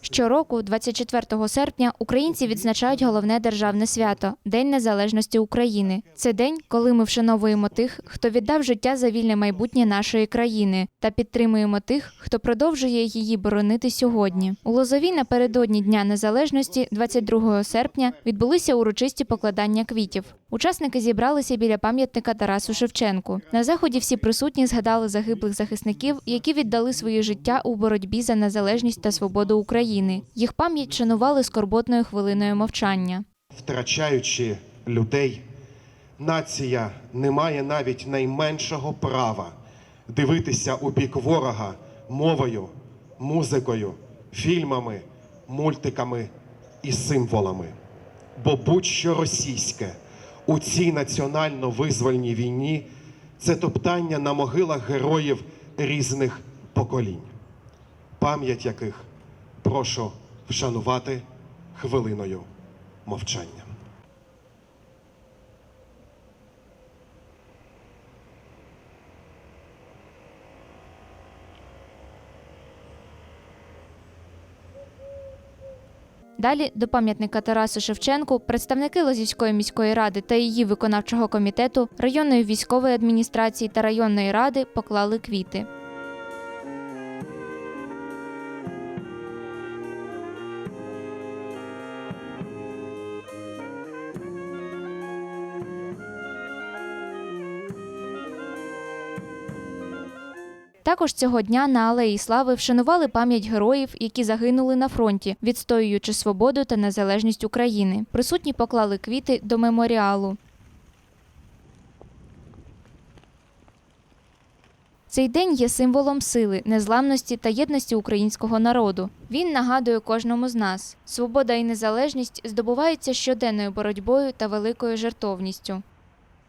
Щороку, 24 серпня, українці відзначають головне державне свято День Незалежності України. Це день, коли ми вшановуємо тих, хто віддав життя за вільне майбутнє нашої країни, та підтримуємо тих, хто продовжує її боронити сьогодні. У Лозові напередодні Дня Незалежності, 22 серпня, відбулися урочисті покладання квітів. Учасники зібралися біля пам'ятника Тарасу Шевченку. На заході всі присутні згадали загиблих захисників, які віддали своє життя у боротьбі за незалежність та свободу України. Їх пам'ять шанували скорботною хвилиною мовчання. Втрачаючи людей, нація не має навіть найменшого права дивитися у бік ворога мовою, музикою, фільмами, мультиками і символами. Бо будь-що російське у цій національно-визвольній війні це топтання на могилах героїв різних поколінь, пам'ять яких прошу вшанувати хвилиною мовчання. Далі до пам'ятника Тарасу Шевченку представники Лозівської міської ради та її виконавчого комітету, районної військової адміністрації та районної ради поклали квіти. Також цього дня на Алеї Слави вшанували пам'ять героїв, які загинули на фронті, відстоюючи свободу та незалежність України. Присутні поклали квіти до меморіалу. Цей день є символом сили, незламності та єдності українського народу. Він нагадує кожному з нас: свобода і незалежність здобуваються щоденною боротьбою та великою жертовністю.